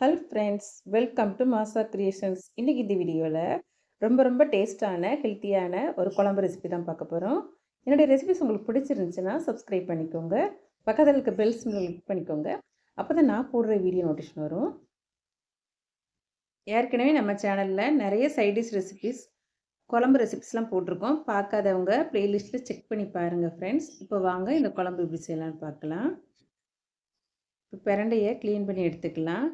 Hello friends welcome to Masa creations இன்றைக்கி இந்த வீடியோவில் ரொம்ப ரொம்ப டேஸ்ட்டான ஹெல்த்தியான ஒரு குழம்பு ரெசிபி தான் பார்க்க போகிறோம் என்னுடைய ரெசிபிஸ் உங்களுக்கு பிடிச்சிருந்துச்சுன்னா சப்ஸ்கிரைப் பண்ணிக்கோங்க. பக்கத்தில் இருக்க பெல்ஸ் கிளிக் பண்ணிக்கோங்க. அப்போ தான் நான் போடுற வீடியோ நோட்டிஃபிகேஷன் வரும். ஏற்கனவே நம்ம சேனலில் நிறைய சைடிஷ் ரெசிபிஸ் குழம்பு ரெசிபிஸ்லாம் போட்டிருக்கோம். பார்க்காதவங்க ப்ளேலிஸ்ட்டில் செக் பண்ணி பாருங்கள் ஃப்ரெண்ட்ஸ் இப்போ வாங்க இந்த குழம்பு எப்படி செய்யலான்னு பார்க்கலாம். இப்போ பிரண்டையை க்ளீன் பண்ணி எடுத்துக்கலாம்.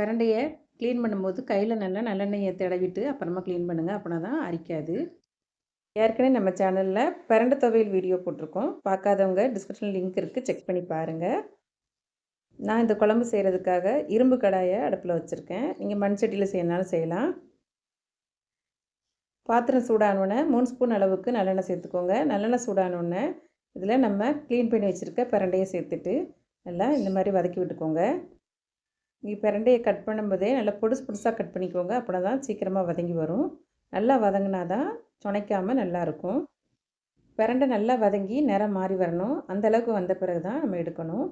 பிரண்டையை க்ளீன் பண்ணும்போது கையில் நல்லா நல்லெண்ணெயை தடவிட்டு அப்புறமா க்ளீன் பண்ணுங்கள் அப்படின்னா தான் அரிக்காது. ஏற்கனவே நம்ம சேனலில் பிரண்டை துவையல் வீடியோ போட்டிருக்கோம். பார்க்காதவங்க டிஸ்கிரிப்ஷன் லிங்க் இருக்குது செக் பண்ணி பாருங்கள் நான் இந்த குழம்பு செய்கிறதுக்காக இரும்பு கடாயை அடுப்பில் வச்சுருக்கேன். நீங்கள் மண் சட்டியில் செய்யலாம். பாத்திரம் சூடானோடனே மூணு ஸ்பூன் அளவுக்கு நல்லெண்ணெய் சேர்த்துக்கோங்க. நல்லெண்ணெய் சூடானோடனே இதில் நம்ம க்ளீன் பண்ணி வச்சுருக்க பிரண்டையை சேர்த்துட்டு நல்லா இந்த மாதிரி வதக்கி விட்டுக்கோங்க. நீங்கள் பிரண்டையை கட் பண்ணும்போதே நல்லா பொடுசு பொடுசாக கட் பண்ணிக்கோங்க. அப்படின்னா தான் சீக்கிரமாக வதங்கி வரும். நல்லா வதங்கினா தான் சுனைக்காமல் நல்லாயிருக்கும் பிரண்டை நல்லா வதங்கி நிறம் மாறி வரணும். அந்தளவுக்கு வந்த பிறகு தான் நம்ம எடுக்கணும்.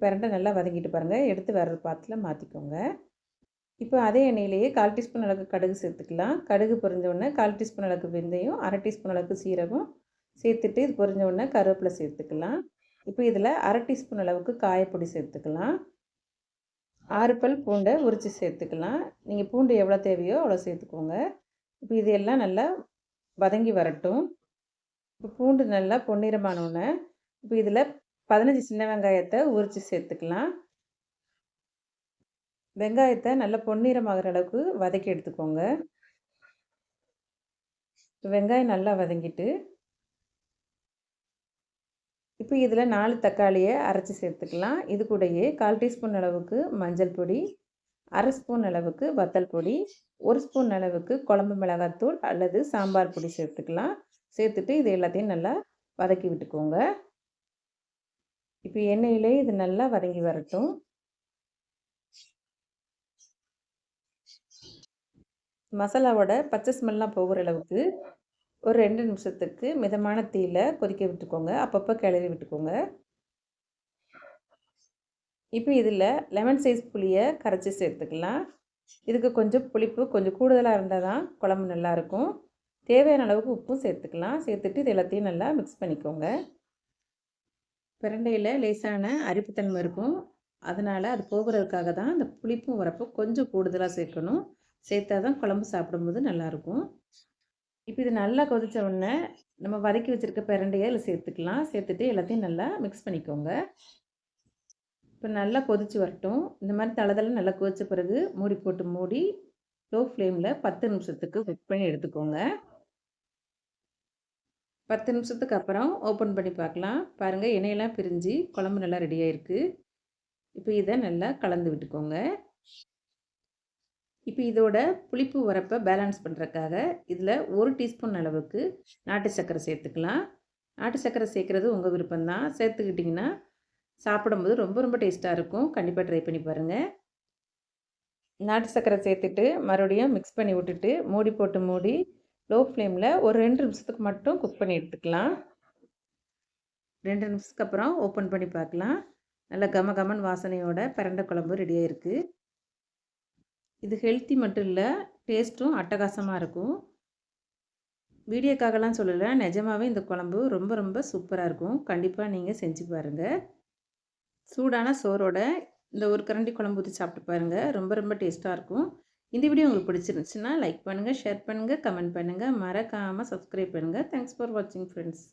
பிரண்டை நல்லா வதங்கிட்டு பாருங்கள் எடுத்து வர்ற பாத்தில் மாற்றிக்கோங்க இப்போ அதே எண்ணெயிலேயே கால் டீஸ்பூன் அளவுக்கு கடுகு சேர்த்துக்கலாம். கடுகு பொரிஞ்சவுடனே கால் டீஸ்பூன் அளவுக்கு வெந்தயம் அரை டீஸ்பூன் அளவுக்கு சீரகம் சேர்த்துட்டு இது பொரிஞ்ச உடனே கருவேப்பிலை சேர்த்துக்கலாம். இப்போ இதில் அரை டீஸ்பூன் அளவுக்கு காயப்பொடி சேர்த்துக்கலாம். ஆறு பல் பூண்டை உரித்து சேர்த்துக்கலாம். நீங்கள் பூண்டு எவ்வளோ தேவையோ அவ்வளோ சேர்த்துக்கோங்க. இப்போ இது எல்லாம் நல்லா வதங்கி வரட்டும். இப்போ பூண்டு நல்லா பொன்னிறமானோன்னே இப்போ இதில் பதினஞ்சு சின்ன வெங்காயத்தை உரித்து சேர்த்துக்கலாம். வெங்காயத்தை நல்லா பொன்னிறமாகிற அளவுக்கு வதக்கி எடுத்துக்கோங்க. வெங்காயம் நல்லா வதங்கிட்டு இப்போ இதில் நாலு தக்காளியை அரைச்சி சேர்த்துக்கலாம். இது கூடயே கால் டீஸ்பூன் அளவுக்கு மஞ்சள் பொடி அரை ஸ்பூன் அளவுக்கு வத்தல் பொடி ஒரு ஸ்பூன் அளவுக்கு குழம்பு மிளகாத்தூள் அல்லது சாம்பார் பொடி சேர்த்துக்கலாம். சேர்த்துட்டு இது எல்லாத்தையும் நல்லா வதக்கி விட்டுக்கோங்க. இப்போ எண்ணெயிலே இது நல்லா வதங்கி வரட்டும். மசாலாவோட பச்சை ஸ்மெல்லாம் போகிற அளவுக்கு ஒரு ரெண்டு நிமிஷத்துக்கு மிதமான தீயில் கொதிக்க விட்டுக்கோங்க. அப்பப்போ கிளறி விட்டுக்கோங்க. இப்போ இதில் லெமன் சைஸ் புளியை கரைச்சி சேர்த்துக்கலாம். இதுக்கு கொஞ்சம் புளிப்பு கொஞ்சம் கூடுதலாக இருந்தால் தான் குழம்பு நல்லாயிருக்கும் தேவையான அளவுக்கு உப்பும் சேர்த்துக்கலாம். சேர்த்துட்டு இது எல்லாத்தையும் நல்லா மிக்ஸ் பண்ணிக்கோங்க. பிரண்டையில் லேசான அரிப்புத்தன்மை இருக்கும். அதனால் அது போகிறதுக்காக தான் அந்த புளிப்பும் வரப்போ கொஞ்சம் கூடுதலாக சேர்க்கணும். சேர்த்தா தான் குழம்பு சாப்பிடும்போது நல்லாயிருக்கும் இப்போ இது நல்லா கொதித்த உடனே நம்ம வதக்கி வச்சுருக்க பிரண்டையை அதில் சேர்த்துக்கலாம். சேர்த்துட்டு எல்லாத்தையும் நல்லா மிக்ஸ் பண்ணிக்கோங்க. இப்போ நல்லா கொதித்து வரட்டும். இந்த மாதிரி தளதளம் நல்லா கொதித்த பிறகு மூடி போட்டு மூடி லோ ஃப்ளேமில் பத்து நிமிஷத்துக்கு குக் பண்ணி எடுத்துக்கோங்க. பத்து நிமிஷத்துக்கு அப்புறம் ஓப்பன் பண்ணி பார்க்கலாம். பாருங்கள் எண்ணெயெல்லாம் பிரிஞ்சு குழம்பு நல்லா ரெடியாக இருக்குது இப்போ இதை நல்லா கலந்து விட்டுக்கோங்க. இப்போ இதோட புளிப்பு வரப்பை பேலன்ஸ் பண்ணுறதுக்காக இதில் ஒரு டீஸ்பூன் அளவுக்கு நாட்டு சர்க்கரை சேர்த்துக்கலாம். நாட்டு சர்க்கரை சேர்க்குறது உங்கள் விருப்பம்தான். சேர்த்துக்கிட்டிங்கன்னா சாப்பிடும்போது ரொம்ப ரொம்ப டேஸ்ட்டாக இருக்கும். கண்டிப்பாக ட்ரை பண்ணி பாருங்கள் நாட்டு சர்க்கரை சேர்த்துட்டு மறுபடியும் மிக்ஸ் பண்ணி விட்டுட்டு மூடி போட்டு மூடி லோ ஃப்ளேமில் ஒரு ரெண்டு நிமிஷத்துக்கு மட்டும் குக் பண்ணி எடுத்துக்கலாம். ரெண்டு நிமிஷத்துக்கு அப்புறம் ஓப்பன் பண்ணி பார்க்கலாம். நல்லா கம கமன் வாசனையோட பரண்டை குழம்பு ரெடியாக இருக்குது இது ஹெல்த்தி மட்டும் இல்லை டேஸ்ட்டும் அட்டகாசமாக இருக்கும். வீடியோக்காகலாம் சொல்லலை நிஜமாகவே இந்த குழம்பு ரொம்ப ரொம்ப சூப்பராக இருக்கும். கண்டிப்பாக நீங்கள் செஞ்சு பாருங்கள் சூடான சோறோட இந்த ஒரு கரண்டி குழம்பு ஊற்றி சாப்பிட்டு பாருங்கள் ரொம்ப ரொம்ப டேஸ்ட்டாக இருக்கும். இந்த வீடியோ உங்களுக்கு பிடிச்சிருந்துச்சுன்னா லைக் பண்ணுங்கள் ஷேர் பண்ணுங்கள் கமெண்ட் பண்ணுங்கள் மறக்காமல் சப்ஸ்கிரைப் பண்ணுங்கள் தேங்க்ஸ் ஃபார் வாட்சிங் ஃப்ரெண்ட்ஸ்